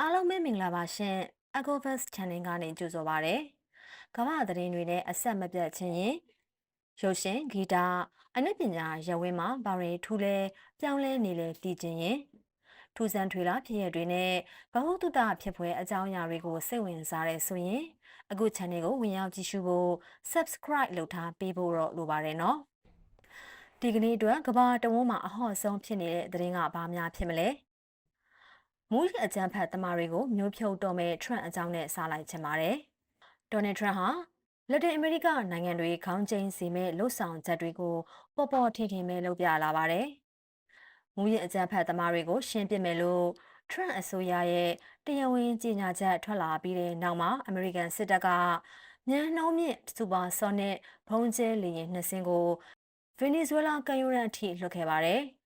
အားလုံးပဲမင်္ဂလာပါရှင် Ecoverse Channel ကနေကြိုဆိုပါရစေ။ကမ္ဘာသတင်းတွေနဲ့အဆက်မပြတ်ချင်းရင်ရုပ်ရှင်ဂီတအနုပညာရဝင်းမှာဘာတွေထူးလဲပြောင်းလဲနေလဲတည်ခြင်းရင်ထူးဆန်းထွေလာဖြစ်ရတွေနဲ့ဘဟုတုတဖြစ်ပွဲအကြောင်းအရာတွေကိုစိတ်ဝင်စားတဲ့ဆိုရင်အခု channel ကိုဝင်ရောက်ကြည့်ရှုဖို့ subscribe လုပ်ထားပေးဖို့တော့လိုပါတယ်နော်။ဒီကနေ့အတွက်ကမ္ဘာတဝန်းမှာအဟော့ဆုံးဖြစ်နေတဲ့သတင်းကဘာများဖြစ်မလဲ။ မူးယစ်အကြမ်းဖက်သမားတွေကိုမျိုးဖြုတ်တော့မဲ့ Trump အကြောင်းနဲ့စားလိုက်ချင်ပါတယ်။ Donald Trump ဟာလက်တင်အမေရိကနိုင်ငံတွေခေါင်းကျင်းစီမဲ့လှုပ်ဆောင်ချက်တွေကိုပေါ်ပေါ်ထင်ထင်ပဲလုပ်ပြလာပါတယ်။မူးယစ်အကြမ်းဖက်သမားတွေကို ရှင်းပစ်မယ်လို့ Trump အစိုးရရဲ့တရားဝင်ကြေညာချက်ထွက်လာပြီးတဲ့နောက်မှာအမေရိကန်စစ်တပ်ကညံနှောင်းမြင့်စူပါဆော့နစ်ဘုံကျဲလေယာဉ်နှစ်စင်းကိုဗင်နီဇွဲလားကမ်းရိုးတန်းအထိလွှတ်ခဲ့ပါတယ်။အ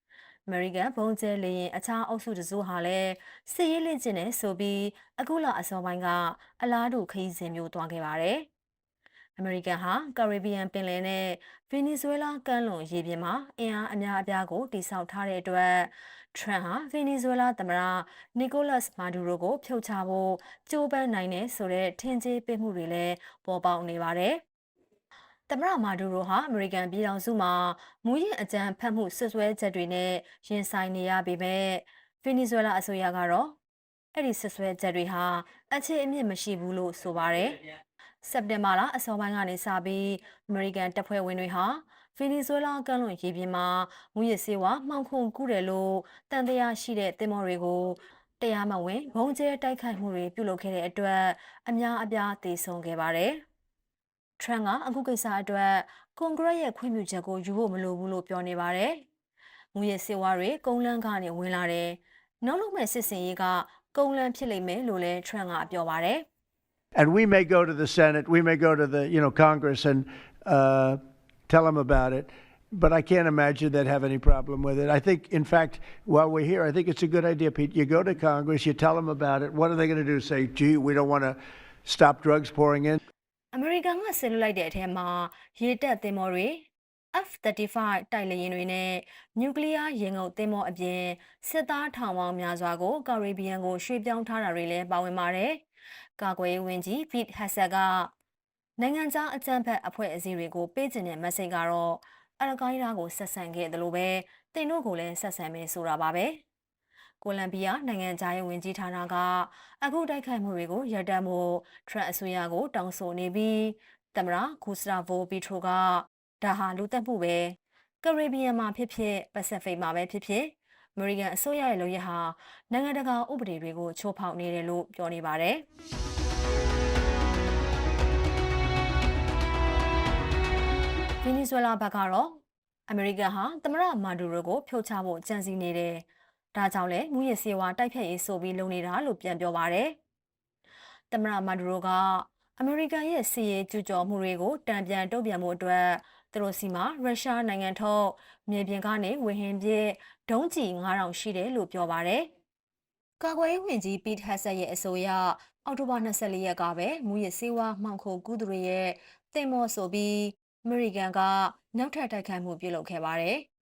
မေရိကန်ဘုံကျဲလေရင်အခြားအုပ်စုတစုဟာလည်းစစ်ရေးလေ့ကျင့်နေဆိုပြီးအခုလအစောပိုင်းကအလားတူခရီးစဉ်မျိုးသွားခဲ့ပါတယ်။အမေရိကန်ဟာကာရစ်ဘီယံပင်လယ်နဲ့ဗင်နီဇွဲလားကမ်းလွန်ရေပြင်မှာအင်အားအများအပြားကိုတိစောက်ထားတဲ့အတွက်ထရန့်ဟာဗင်နီဇွဲလားသမ္မတနီကိုလတ်မာဒူရိုကိုဖြုတ်ချဖို့ကြိုးပမ်းနိုင်တယ်ဆိုတဲ့ထင်ကြေးပေးမှုတွေလည်းပေါ်ပေါက်နေပါတယ်။ သမ္မတမာဒူရိုဟာအမေရိကန်ပြည်ထောင်စုမှာမူရင်းအကြမ်းဖက်မှုဆွဆွဲချက်တွေနဲ့ရင်ဆိုင်နေရပေမဲ့ဗင်နီဇွဲလားအစိုးရကတော့အဲ့ဒီဆွဆွဲချက်တွေဟာအခြေအမြစ်မရှိဘူးလို့ဆိုပါတယ်။စက်တင်ဘာလအစောပိုင်းကနေစပြီးအမေရိကန်တပ်ဖွဲ့ဝင်တွေဟာဗင်နီဇွဲလားကမ်းလွန်ရေပြင်မှာမူရစ်ဆေးဝါးမှောင်ခိုကူးတယ်လို့တန်တရားရှိတဲ့တင်မော်တွေကိုတရားမဝင်ဘုံကျဲတိုက်ခိုက်မှုတွေပြုလုပ်ခဲ့တဲ့အတွက်အများအပြားသေဆုံးခဲ့ပါတယ်။ Trump ကအခုကိစ္စအတွက်ကွန်ဂရက်ရဲ့ခွင့်ပြုချက်ကိုယူဖို့မလိုဘူးလို့ပြောနေပါတယ်။မူရစ်ဆေးဝါးတွေကုန်းလန်းကနေဝင်လာတယ်။နောက်လုပ်မဲ့စစ်စင်ရေးကကုန်းလန်းဖြစ်လိမ့်မယ်လို့လည်း Trump ကပြောပါတယ်။ And we may go to the Senate, we may go to the you know Congress and uh, tell them about it, but I can't imagine they'd have any problem with it. I think, in fact, while we're here, I think it's a good idea, Pete. You go to Congress, you tell them about it. What are they going to do? Say, "Gee, we don't want to stop drugs pouring in." အမေရိကန်ကဆင်လွှတ်လိုက်တဲ့အထက်မှာရေတပ်သင်္ဘောတွေ F-35 တိုက်လေယာဉ်တွေနဲ့နျူကလ িয়ার ရေငုပ်သင်္ဘောအပြင်စစ်သားထောင်ပေါင်းများစွာကိုကာရီဘီယံကိုရွှေ့ပြောင်းထားတာတွေလည်းပါဝင်ပါတယ်။ကာကွယ်ရေးဝန်ကြီး Pete Hegseth ကနိုင်ငံခြားအကြမ်းဖက်အဖွဲ့အစည်းတွေကိုပေးချင်တဲ့ message ကတော့အလကိုင်းဒါကိုဆက်ဆံခဲ့တယ်လို့ပဲတင်တို့ကိုလည်းဆက်ဆံမယ်ဆိုတာပါပဲ။ ကိုလံဘီယာနိုင်ငံခြားရေးဝန်ကြီးဌာနကအခုတိုက်ခိုက်မှုတွေကိုရပ်တန့်ဖို့ထရန့်အစိုးရကို တောင်းဆိုနေပြီးသမရဂူစတာဗိုပီထရိုကဒါဟာလူသက်မှုပဲကရေဘီယံမှာဖြစ်ဖြစ်ပစိဖိတ်မှာပဲဖြစ်ဖြစ်အမေရိကန်အစိုးရရဲ့လုပ်ရဟာနိုင်ငံတကာဥပဒေတွေကိုချိုးဖောက်နေတယ်လို့ပြောနေပါတယ်ဗင်နီဇွဲလားဘက်ကတော့အမေရိကန်ဟာသမရမာဒူရိုကိုဖြုတ်ချဖို့ကြံစည်နေတယ်။ ဒါကြောင့်လည်းမူရစ်စေဝါတိုက်ဖြတ်ရေးဆိုပြီးလုပ်နေတာလို့ပြန်ပြောပါရယ်။သမရမာဒူရိုကအမေရိကန်ရဲ့စီးရေးကျူးကျော်မှုတွေကိုတံပြန်တုံ့ပြန်မှုအတွက်သူတို့စီမှာရုရှားနိုင်ငံထုတ်မြေပြင်ကနေဝေဟင်ပြည့်ဒုံးကျည်9000ရှိတယ်လို့ပြောပါရယ်။ကာကွယ်ရေးဝန်ကြီးပီထက်ဆက်ရဲ့အဆိုအရအောက်တိုဘာ24ရက်ကပဲမူရစ်စေဝါမှောင်ခိုကူးသူတွေရဲ့တင်မော့ဆိုပြီးအမေရိကန်ကနောက်ထပ်တိုက်ခိုက်မှုပြုလုပ်ခဲ့ပါတယ်။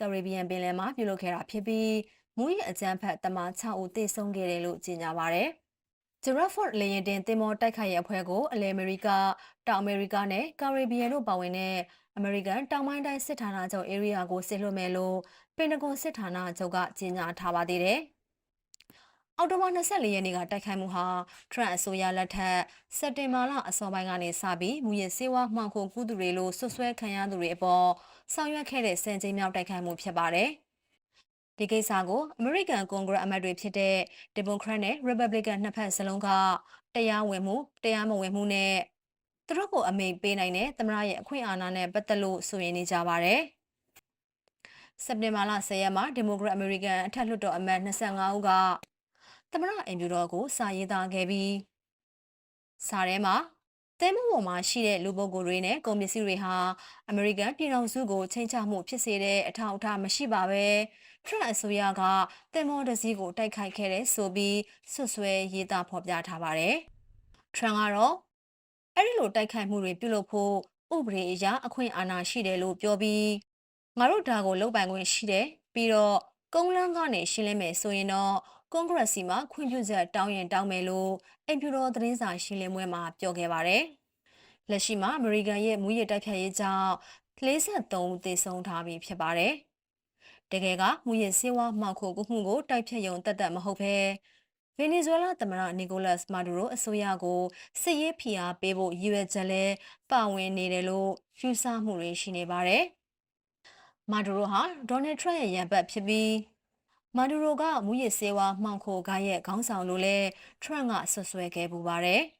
ကာရစ်ဘီယံပင်လယ်မှာပြုလုပ်ခဲ့တာဖြစ်ပြီးမူရစ်အကြမ်းဖက်တမန်6ဦးသေဆုံးခဲ့တယ်လို့ကြေညာပါတယ်။ Giraford လေယာဉ်တင်သင်္ဘောတိုက်ခိုက်ရေးအဖွဲ့ကိုအလဲအမေရိကတောင်အမေရိကနဲ့ကာရစ်ဘီယံတို့ပါဝင်တဲ့အမေရိကန်တောင်ပိုင်းတိုင်းစစ်ဌာနချုပ် area ကိုဆစ်လွှတ်မယ်လို့ပင်တဂွန်စစ်ဌာနချုပ်ကကြေညာထားပါသေးတယ်။ အော်တိုဘာ24ရက်နေ့ကတိုက်ခိုက်မှုဟာထရန့်အစိုးရလက်ထက်စက်တင်ဘာလအစောပိုင်းကနေစပြီးမူရစ်စေဝါမှောင်ခိုကူးသူတွေလို့ဆွဆွဲခံရသူတွေအပေါ်ဆောင်ရွက်ခဲ့တဲ့စံချိန်မြောက်တိုက်ခိုက်မှုဖြစ်ပါတယ်။ဒီကိစ္စကိုအမေရိကန်ကွန်ဂရက်အမတ်တွေဖြစ်တဲ့ဒီမိုကရက်နဲ့ရီပတ်ဘလစ်ကန်နှစ်ဖက်စလုံးကတရားဝင်မှုတရားမဝင်မှုနဲ့သူတို့ကိုအမိန်ပေးနိုင်တဲ့သမရရဲ့အခွင့်အာဏာနဲ့ပတ်သက်လို့ဆိုရင်နေကြပါတယ်။စက်တင်ဘာလ10ရက်မှာဒီမိုကရက်အမေရိကန်အထက်လွှတ်တော်အမတ်25ဦးက သမရအင်ဖြူတော်ကိုစာရေးသားခဲ့ပြီးစာထဲမှာတဲမပေါ်မှာရှိတဲ့လူပုဂ္ဂိုလ်တွေနဲ့ကုန်ပစ္စည်းတွေဟာအမေရိကန်ပြည်ထောင်စုကိုချိန်ချမှုဖြစ်စေတဲ့အထောက်အထားမရှိပါပဲထရန့်အစိုးရကတင်မောတစည်းကိုတိုက်ခိုက်ခဲ့တဲ့ဆိုပြီးဆွဆွဲရေးသားဖော်ပြထားပါတယ်။ထရန့်ကတော့အဲ့ဒီလိုတိုက်ခိုက်မှုတွေပြုလုပ်ဖို့ဥပဒေအရအခွင့်အာဏာရှိတယ်လို့ပြောပြီးငါတို့ဒါကိုလုပ်ပိုင်ခွင့်ရှိတယ်ပြီးတော့ကုန်းလန်းကနေရှင်းလင်းမယ်ဆိုရင်တော့ ကွန်ဂရက်စီမှာခွင့်ပြုချက်တောင်းရင်တောင်းမယ်လို့အိမ်ဖြူတော်သတင်းစာရှင်းလင်းပွဲမှာပြောခဲ့ပါတယ်။လက်ရှိမှာအမေရိကန်ရဲ့မူရတိုက်ဖြတ်ရေးကြောင့်53ဦးသေဆုံးထားပြီဖြစ်ပါတယ်။တကယ်ကမူရစေဝါမှောက်ခိုကူမှုကိုတိုက်ဖြတ်ရုံတက်တက်မဟုတ်ဘဲဗင်နီဇွဲလားသမ္မတနီကိုလတ်စ်မာဒူရိုအစိုးရကိုစစ်ရေးဖိအားပေးဖို့ရည်ရွယ်ချက်လဲပါဝင်နေတယ်လို့ယူဆမှုတွေရှိနေပါတယ်။မာဒူရိုဟာဒေါ်နယ်ထရန့်ရဲ့ရန်ဘက်ဖြစ်ပြီး မာဒူရိုကမူရစေဝါမှောင်ခိုကားရဲ့ခေါင်းဆောင်လို့လဲထရန့်ကဆွဆွဲခဲ့ပူပါတယ်။